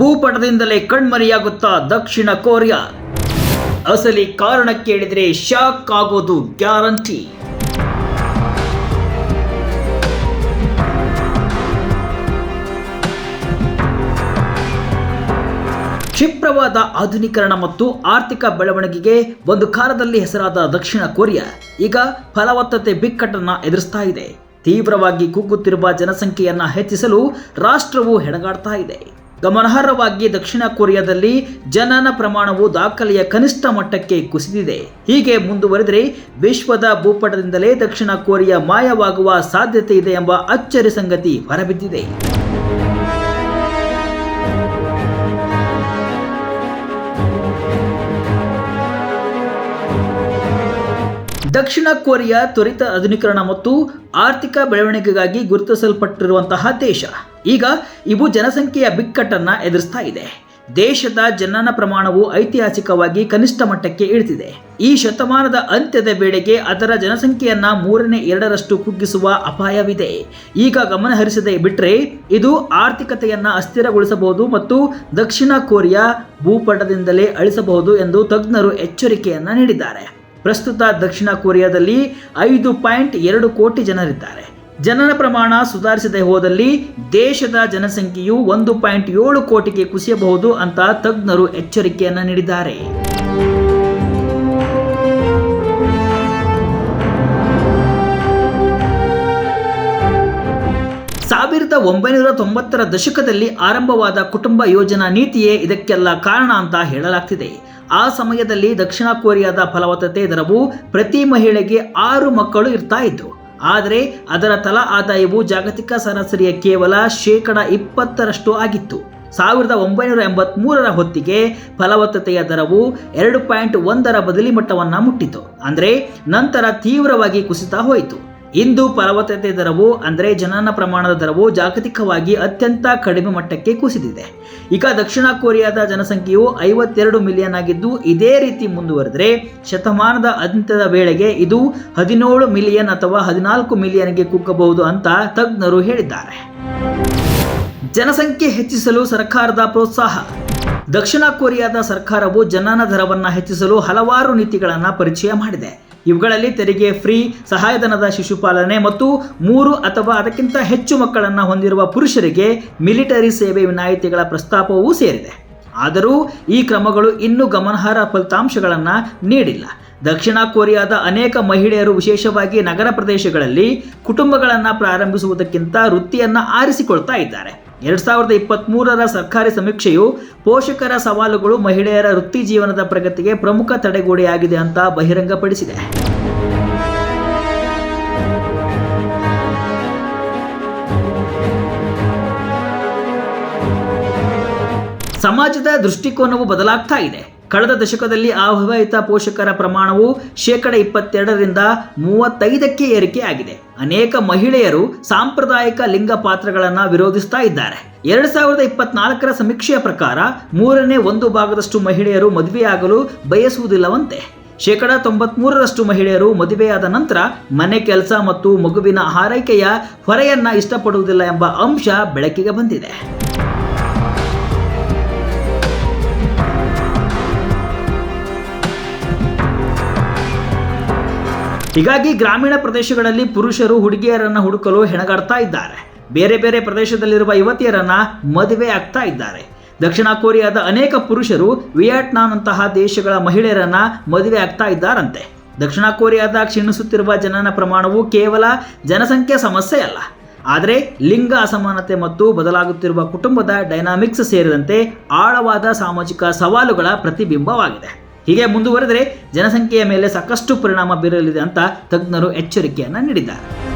ಭೂಪಟದಿಂದಲೇ ಕಣ್ಮರೆಯಾಗುತ್ತಾ ದಕ್ಷಿಣ Korea. ಅಸಲಿ ಕಾರಣ ಕೇಳಿದರೆ ಶಾಕ್ ಆಗೋದು ಗ್ಯಾರಂಟಿ. ಕ್ಷಿಪ್ರವಾದ ಆಧುನೀಕರಣ ಮತ್ತು ಆರ್ಥಿಕ ಬೆಳವಣಿಗೆಗೆ ಒಂದು ಕಾಲದಲ್ಲಿ ಹೆಸರಾದ ದಕ್ಷಿಣ ಕೊರಿಯಾ, ಈಗ ಫಲವತ್ತತೆ ಬಿಕ್ಕಟ್ಟನ್ನು ಎದುರಿಸ್ತಾ ಇದೆ. ತೀವ್ರವಾಗಿ ಕುಗ್ಗುತ್ತಿರುವ ಜನಸಂಖ್ಯೆಯನ್ನ ಹೆಚ್ಚಿಸಲು ರಾಷ್ಟ್ರವು ಹೆಣಗಾಡ್ತಾ ಇದೆ. ಗಮನಾರ್ಹವಾಗಿ ದಕ್ಷಿಣ ಕೊರಿಯಾದಲ್ಲಿ ಜನನ ಪ್ರಮಾಣವು ದಾಖಲೆಯ ಕನಿಷ್ಠ ಮಟ್ಟಕ್ಕೆ ಕುಸಿದಿದೆ. ಹೀಗೆ ಮುಂದುವರೆದರೆ ವಿಶ್ವದ ಭೂಪಟದಿಂದಲೇ ದಕ್ಷಿಣ ಕೊರಿಯಾ ಮಾಯವಾಗುವ ಸಾಧ್ಯತೆ ಇದೆ ಎಂಬ ಅಚ್ಚರಿ ಸಂಗತಿ ಹೊರಬಿದ್ದಿದೆ. ದಕ್ಷಿಣ ಕೊರಿಯಾ ತ್ವರಿತ ಆಧುನೀಕರಣ ಮತ್ತು ಆರ್ಥಿಕ ಬೆಳವಣಿಗೆಗಾಗಿ ಗುರುತಿಸಲ್ಪಟ್ಟಿರುವಂತಹ ದೇಶ. ಈಗ ಇವು ಜನಸಂಖ್ಯೆಯ ಬಿಕ್ಕಟ್ಟನ್ನು ಎದುರಿಸ್ತಾ ಇದೆ. ದೇಶದ ಜನನ ಪ್ರಮಾಣವು ಐತಿಹಾಸಿಕವಾಗಿ ಕನಿಷ್ಠ ಮಟ್ಟಕ್ಕೆ ಇಳಿದಿದೆ. ಈ ಶತಮಾನದ ಅಂತ್ಯದ ವೇಳೆಗೆ ಅದರ ಜನಸಂಖ್ಯೆಯನ್ನ ಮೂರನೇ ಎರಡರಷ್ಟು ಕುಗ್ಗಿಸುವ ಅಪಾಯವಿದೆ. ಈಗ ಗಮನಹರಿಸದೆ ಬಿಟ್ಟರೆ ಇದು ಆರ್ಥಿಕತೆಯನ್ನ ಅಸ್ಥಿರಗೊಳಿಸಬಹುದು ಮತ್ತು ದಕ್ಷಿಣ ಕೊರಿಯಾ ಭೂಪಟದಿಂದಲೇ ಅಳಿಸಬಹುದು ಎಂದು ತಜ್ಞರು ಎಚ್ಚರಿಕೆಯನ್ನ ನೀಡಿದ್ದಾರೆ. ಪ್ರಸ್ತುತ ದಕ್ಷಿಣ ಕೊರಿಯಾದಲ್ಲಿ ಐದು ಪಾಯಿಂಟ್ ಎರಡು ಕೋಟಿ ಜನರಿದ್ದಾರೆ. ಜನನ ಪ್ರಮಾಣ ಸುಧಾರಿಸದೆ ಹೋದಲ್ಲಿ ದೇಶದ ಜನಸಂಖ್ಯೆಯು ಒಂದು ಪಾಯಿಂಟ್ ಏಳು ಕೋಟಿಗೆ ಕುಸಿಯಬಹುದು ಅಂತ ತಜ್ಞರು ಎಚ್ಚರಿಕೆಯನ್ನು ನೀಡಿದ್ದಾರೆ. ಸಾವಿರದ ಒಂಬೈನೂರ ತೊಂಬತ್ತರ ದಶಕದಲ್ಲಿ ಆರಂಭವಾದ ಕುಟುಂಬ ಯೋಜನಾ ನೀತಿಯೇ ಇದಕ್ಕೆಲ್ಲ ಕಾರಣ ಅಂತ ಹೇಳಲಾಗ್ತಿದೆ. ಆ ಸಮಯದಲ್ಲಿ ದಕ್ಷಿಣ ಕೊರಿಯಾದ ಫಲವತ್ತತೆ ದರವು ಪ್ರತಿ ಮಹಿಳೆಗೆ ಆರು ಮಕ್ಕಳು ಇರ್ತಾ ಇದ್ರು ಆದರೆ ಅದರ ತಲಾ ಆದಾಯವು ಜಾಗತಿಕ ಸರಾಸರಿಯ ಕೇವಲ ಶೇಕಡ ಇಪ್ಪತ್ತರಷ್ಟು ಆಗಿತ್ತು. ಸಾವಿರದ ಒಂಬೈನೂರ ಎಂಬತ್ಮೂರರ ಹೊತ್ತಿಗೆ ಫಲವತ್ತತೆಯ ದರವು ಎರಡು ಪಾಯಿಂಟ್ ಒಂದರ ಬದಲಿ ಮಟ್ಟವನ್ನು ಮುಟ್ಟಿತು. ಅಂದರೆ ನಂತರ ತೀವ್ರವಾಗಿ ಕುಸಿತ ಹೋಯಿತು. ಇಂದು ಫಲವತ್ತತೆ ದರವು ಅಂದರೆ ಜನನ ಪ್ರಮಾಣದ ದರವು ಜಾಗತಿಕವಾಗಿ ಅತ್ಯಂತ ಕಡಿಮೆ ಮಟ್ಟಕ್ಕೆ ಕುಸಿದಿದೆ. ಈಗ ದಕ್ಷಿಣ ಕೊರಿಯಾದ ಜನಸಂಖ್ಯೆಯು ಐವತ್ತೆರಡು ಮಿಲಿಯನ್ ಆಗಿದ್ದು, ಇದೇ ರೀತಿ ಮುಂದುವರೆದರೆ ಶತಮಾನದ ಅಂತ್ಯದ ವೇಳೆಗೆ ಇದು ಹದಿನೇಳು ಮಿಲಿಯನ್ ಅಥವಾ ಹದಿನಾಲ್ಕು ಮಿಲಿಯನ್ಗೆ ಕುಗ್ಗಬಹುದು ಅಂತ ತಜ್ಞರು ಹೇಳಿದ್ದಾರೆ. ಜನಸಂಖ್ಯೆ ಹೆಚ್ಚಿಸಲು ಸರ್ಕಾರದ ಪ್ರೋತ್ಸಾಹ. ದಕ್ಷಿಣ ಕೊರಿಯಾದ ಸರ್ಕಾರವು ಜನನ ದರವನ್ನು ಹೆಚ್ಚಿಸಲು ಹಲವಾರು ನೀತಿಗಳನ್ನು ಪರಿಚಯ ಮಾಡಿದೆ. ಇವುಗಳಲ್ಲಿ ತೆರಿಗೆ, ಫ್ರೀ, ಸಹಾಯಧನದ ಶಿಶುಪಾಲನೆ ಮತ್ತು ಮೂರು ಅಥವಾ ಅದಕ್ಕಿಂತ ಹೆಚ್ಚು ಮಕ್ಕಳನ್ನು ಹೊಂದಿರುವ ಪುರುಷರಿಗೆ ಮಿಲಿಟರಿ ಸೇವೆ ವಿನಾಯಿತಿಗಳ ಪ್ರಸ್ತಾಪವೂ ಸೇರಿದೆ. ಆದರೂ ಈ ಕ್ರಮಗಳು ಇನ್ನೂ ಗಮನಾರ್ಹ ಫಲಿತಾಂಶಗಳನ್ನು ನೀಡಿಲ್ಲ. ದಕ್ಷಿಣ ಕೊರಿಯಾದ ಅನೇಕ ಮಹಿಳೆಯರು ವಿಶೇಷವಾಗಿ ನಗರ ಪ್ರದೇಶಗಳಲ್ಲಿ ಕುಟುಂಬಗಳನ್ನು ಪ್ರಾರಂಭಿಸುವುದಕ್ಕಿಂತ ವೃತ್ತಿಯನ್ನು ಆರಿಸಿಕೊಳ್ತಾ ಇದ್ದಾರೆ. ಎರಡ್ ಸಾವಿರದ ಇಪ್ಪತ್ತ್ಮೂರರ ಸರ್ಕಾರಿ ಸಮೀಕ್ಷೆಯು ಪೋಷಕರ ಸವಾಲುಗಳು ಮಹಿಳೆಯರ ವೃತ್ತಿ ಜೀವನದ ಪ್ರಗತಿಗೆ ಪ್ರಮುಖ ತಡೆಗೋಡೆಯಾಗಿದೆ ಅಂತ ಬಹಿರಂಗಪಡಿಸಿದೆ. ಸಮಾಜದ ದೃಷ್ಟಿಕೋನವು ಬದಲಾಗ್ತಾ ಇದೆ. ಕಳೆದ ದಶಕದಲ್ಲಿ ಅವಿವಾಹಿತ ಪೋಷಕರ ಪ್ರಮಾಣವು ಶೇಕಡ ಇಪ್ಪತ್ತೆರಡರಿಂದ ಮೂವತ್ತೈದಕ್ಕೆ ಏರಿಕೆಯಾಗಿದೆ ಅನೇಕ ಮಹಿಳೆಯರು ಸಾಂಪ್ರದಾಯಿಕ ಲಿಂಗ ಪಾತ್ರಗಳನ್ನು ವಿರೋಧಿಸ್ತಾ ಇದ್ದಾರೆ. ಎರಡ್ ಸಾವಿರದ ಇಪ್ಪತ್ನಾಲ್ಕರ ಸಮೀಕ್ಷೆಯ ಪ್ರಕಾರ ಮೂರನೇ ಒಂದು ಭಾಗದಷ್ಟು ಮಹಿಳೆಯರು ಮದುವೆಯಾಗಲು ಬಯಸುವುದಿಲ್ಲವಂತೆ. ಶೇಕಡ ತೊಂಬತ್ಮೂರರಷ್ಟು ಮಹಿಳೆಯರು ಮದುವೆಯಾದ ನಂತರ ಮನೆ ಕೆಲಸ ಮತ್ತು ಮಗುವಿನ ಆರೈಕೆಯ ಹೊರೆಯನ್ನ ಇಷ್ಟಪಡುವುದಿಲ್ಲ ಎಂಬ ಅಂಶ ಬೆಳಕಿಗೆ ಬಂದಿದೆ. ಹೀಗಾಗಿ ಗ್ರಾಮೀಣ ಪ್ರದೇಶಗಳಲ್ಲಿ ಪುರುಷರು ಹುಡುಗಿಯರನ್ನ ಹುಡುಕಲು ಹೆಣಗಾಡ್ತಾ ಇದ್ದಾರೆ. ಬೇರೆ ಬೇರೆ ಪ್ರದೇಶದಲ್ಲಿರುವ ಯುವತಿಯರನ್ನ ಮದುವೆ ಆಗ್ತಾ ಇದ್ದಾರೆ. ದಕ್ಷಿಣ ಕೊರಿಯಾದ ಅನೇಕ ಪುರುಷರು ವಿಯಟ್ನಾಂನಂತಹ ದೇಶಗಳ ಮಹಿಳೆಯರನ್ನ ಮದುವೆ ಆಗ್ತಾ ಇದ್ದಾರಂತೆ. ದಕ್ಷಿಣ ಕೊರಿಯಾದ ಕ್ಷೀಣಿಸುತ್ತಿರುವ ಜನನ ಪ್ರಮಾಣವು ಕೇವಲ ಜನಸಂಖ್ಯೆ ಸಮಸ್ಯೆ ಅಲ್ಲ. ಆದರೆ ಲಿಂಗ ಅಸಮಾನತೆ ಮತ್ತು ಬದಲಾಗುತ್ತಿರುವ ಕುಟುಂಬದ ಡೈನಾಮಿಕ್ಸ್ ಸೇರಿದಂತೆ ಆಳವಾದ ಸಾಮಾಜಿಕ ಸವಾಲುಗಳ ಪ್ರತಿಬಿಂಬವಾಗಿದೆ. ಹೀಗೆ ಮುಂದುವರೆದರೆ ಜನಸಂಖ್ಯೆಯ ಮೇಲೆ ಸಾಕಷ್ಟು ಪರಿಣಾಮ ಬೀರಲಿದೆ ಅಂತ ತಜ್ಞರು ಎಚ್ಚರಿಕೆಯನ್ನು ನೀಡಿದ್ದಾರೆ.